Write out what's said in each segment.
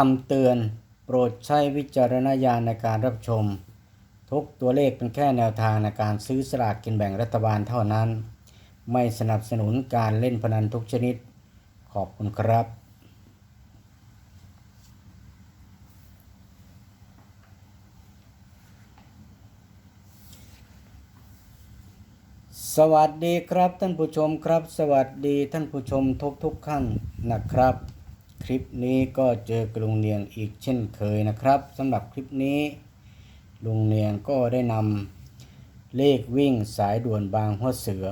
คำเตือนโปรดใช้วิจารณญาณในการรับชม ทุกตัวเลขเป็นแค่แนวทางในการซื้อสลากกินแบ่งรัฐบาลเท่านั้น ไม่สนับสนุนการเล่นพนันทุกชนิด ขอบคุณครับ สวัสดีครับท่านผู้ชมครับ สวัสดีท่านผู้ชมทุกทุกๆท่านนะครับ คลิปนี้ก็เจอกบลุงเนียงอีกเช่นเคยนะครับสำหรับคลิปนี้ ลุงเนียงก็ได้นำเลขวิ่งสายด่วนบางหัวเสือ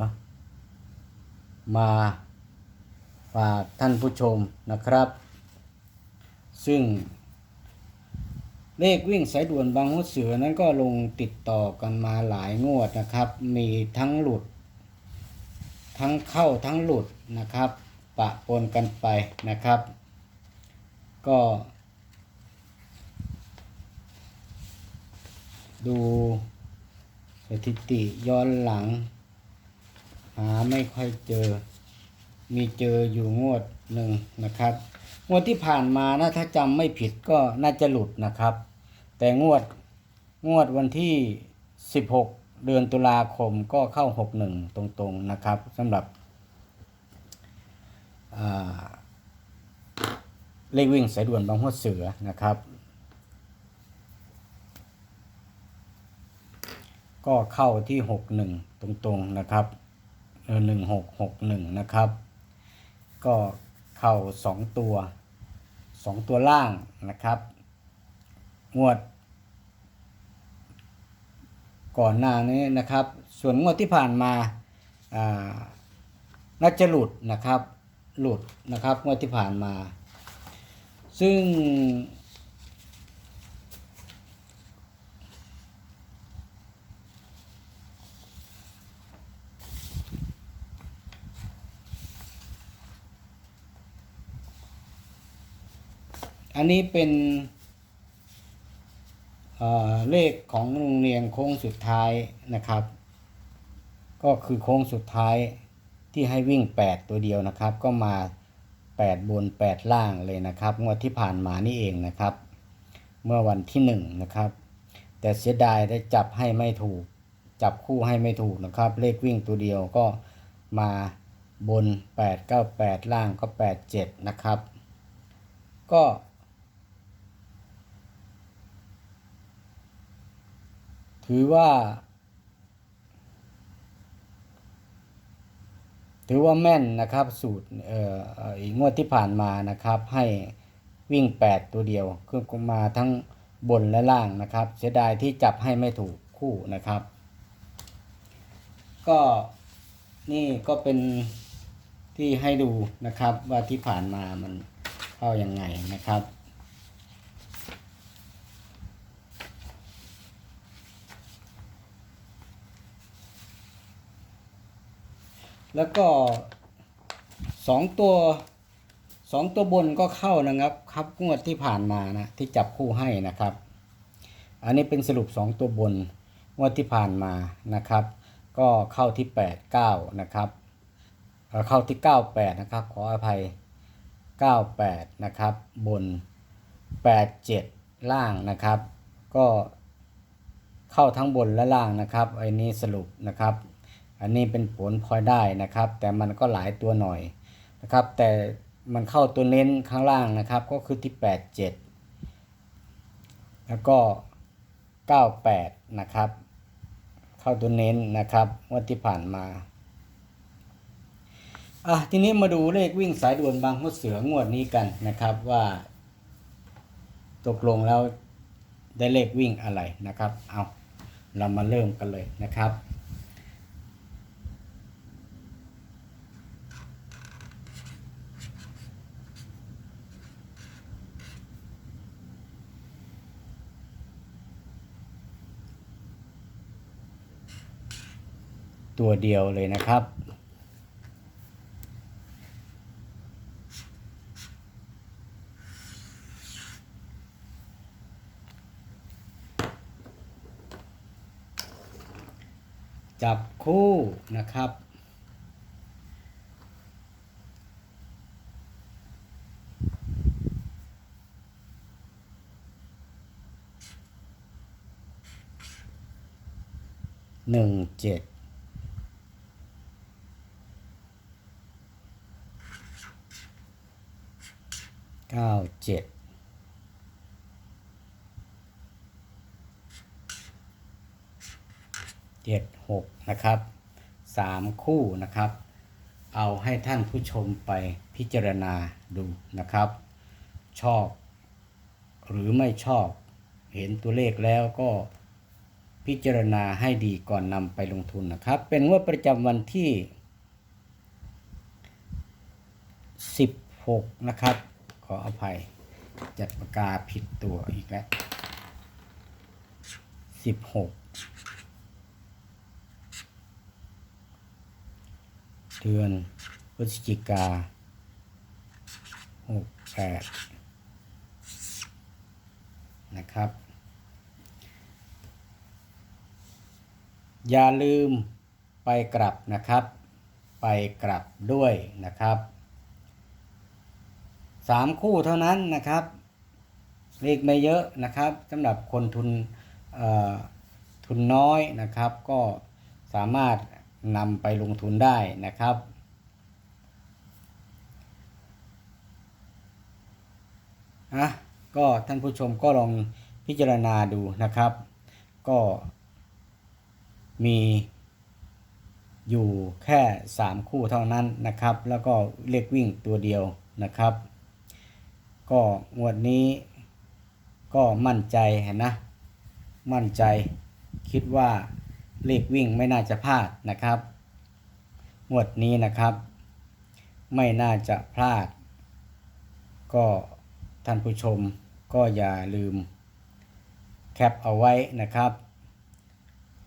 มาฝากท่านผู้ชมนะครับ ซึ่ง เลขวิ่งสายด่วนบางหัวเสือนั้นก็ลงติดต่อกันมาหลายงวดนะครับ มีทั้งหลุด ทั้งเข้าทั้งหลุดนะครับปะปนกันไปนะครับ ก็ ดูสถิติย้อนหลัง หาไม่ค่อยเจอ มีเจออยู่งวดหนึ่งนะครับ งวดที่ผ่านมานะถ้าจำไม่ผิดก็น่าจะหลุดนะครับ แต่งวดงวดวันที่ 16 เดือนตุลาคมก็เข้า 61 ตรงๆนะครับสำหรับอ่า เลขวิ่งสายด่วนบางหัวเสือนะครับ ก็เข้าที่ 61 ตรงๆนะครับเออ1661นะครับ ก็เข้า2ตัว2ตัวล่างนะครับ งวด ก่อนหน้านี้นะครับ ส่วนงวดที่ผ่านมาอ่าน่าจะหลุดนะครับ หลุดนะครับงวดที่ผ่านมา ซึ่ง อันนี้เป็นเเลขของโรงเรียนโค้งสุดท้ายนะครับ ก็คือโค้งสุดท้ายที่ให้วิ่ง 8 ตัวเดียวนะครับ ก็มา 8 บน 8 ล่างเลยนะครับงวดที่ผ่านมานี่เองนะครับ เมื่อวันที่ 1 นะครับ แต่เสียดายได้จับให้ไม่ถูก จับคู่ให้ไม่ถูกนะครับ เลขวิ่งตัวเดียวก็มาบน 8 9 8 ล่างก็ 8 7 นะครับ ก็ ถือว่า ถือว่าแม่นนะครับสูตรเอ่ออีกงวดที่ผ่านมานะครับ ให้วิ่ง 8 ตัวเดียวคือมาทั้งบนและล่างนะครับ เสียดายที่จับให้ไม่ถูกคู่นะครับ ก็นี่ก็เป็นที่ให้ดูนะครับว่าที่ผ่านมามันเข้ายังไงนะครับ แล้วก็สองตัวสองตัวบนก็เข้านะครับ ครับงวดที่ผ่านมานะที่จับคู่ให้นะครับ อันนี้เป็นสรุปสองตัวบนงวดที่ผ่านมานะครับ ก็เข้าที่แปดเก้านะครับเข้าที่เก้าแปดนะครับ ขออภัยเก้าแปดนะครับ บนแปดเจ็ดล่างนะครับ ก็เข้าทั้งบนและล่างนะครับไอ้นี้สรุปนะครับ อันนี้เป็นผลพลอยได้นะครับ แต่มันก็หลายตัวหน่อยนะครับ แต่มันเข้าตัวเน้นข้างล่างนะครับ ก็คือที่ 8 7 แล้วก็ 98 นะครับ เข้าตัวเน้นนะครับวันที่ผ่านมาอะทีนี้มาดูเลขวิ่งสายด่วนบางหัวเสืองวดนี้กันนะครับว่า ตกลงแล้วได้เลขวิ่งอะไรนะครับ เอาเรามาเริ่มกันเลยนะครับ ตัวเดียวเลยนะครับ จับคู่นะครับหนึ่งเจ็ด เก้าเจ็ดเจ็ดหกนะครับสามคู่นะครับ เอาให้ท่านผู้ชมไปพิจารณาดูนะครับ ชอบหรือไม่ชอบเห็นตัวเลขแล้วก็พิจารณาให้ดีก่อนนำไปลงทุนนะครับ เป็นงวดประจำวันที่ 16 นะครับ ขออภัย จัดปากกาผิดตัวอีกแล้ว16เดือนพฤศจิกา68นะครับ อย่าลืมไปกลับนะครับ ไปกลับด้วยนะครับ สามคู่เท่านั้นนะครับ เลขไม่เยอะนะครับสำหรับคนทุนทุนน้อยนะครับ ก็สามารถนำไปลงทุนได้นะครับ อะ ก็ท่านผู้ชมก็ลองพิจารณาดูนะครับ ก็มีอยู่แค่ 3 คู่เท่านั้นนะครับ แล้วก็เลขวิ่งตัวเดียวนะครับ ก็งวดนี้ก็มั่นใจเห็นนะ มั่นใจคิดว่าเลขวิ่งไม่น่าจะพลาดนะครับ งวดนี้นะครับ ไม่น่าจะพลาด ก็ท่านผู้ชมก็อย่าลืมแคปเอาไว้นะครับ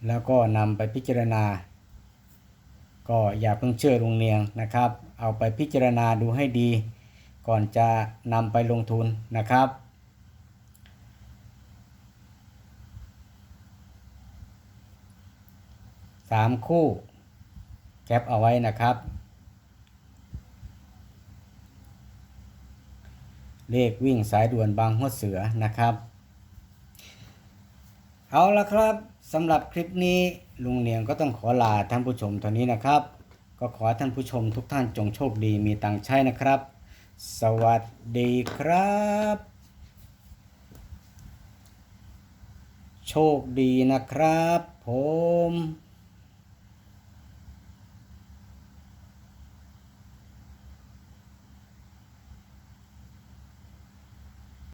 แล้วก็นำไปพิจารณา ก็อย่าเพิ่งเชื่อลุงเนียงนะครับ เอาไปพิจารณาดูให้ดี ก่อนจะนำไปลงทุนนะครับ สามคู่แคปเอาไว้นะครับ เลขวิ่งสายด่วนบางหัวเสือนะครับ เอาละครับสำหรับคลิปนี้ลุงเนียงก็ต้องขอลาท่านผู้ชมเท่านี้นะครับ ก็ขอท่านผู้ชมทุกท่านจงโชคดีมีตังใช้นะครับ สวัสดีครับ โชคดีนะครับผม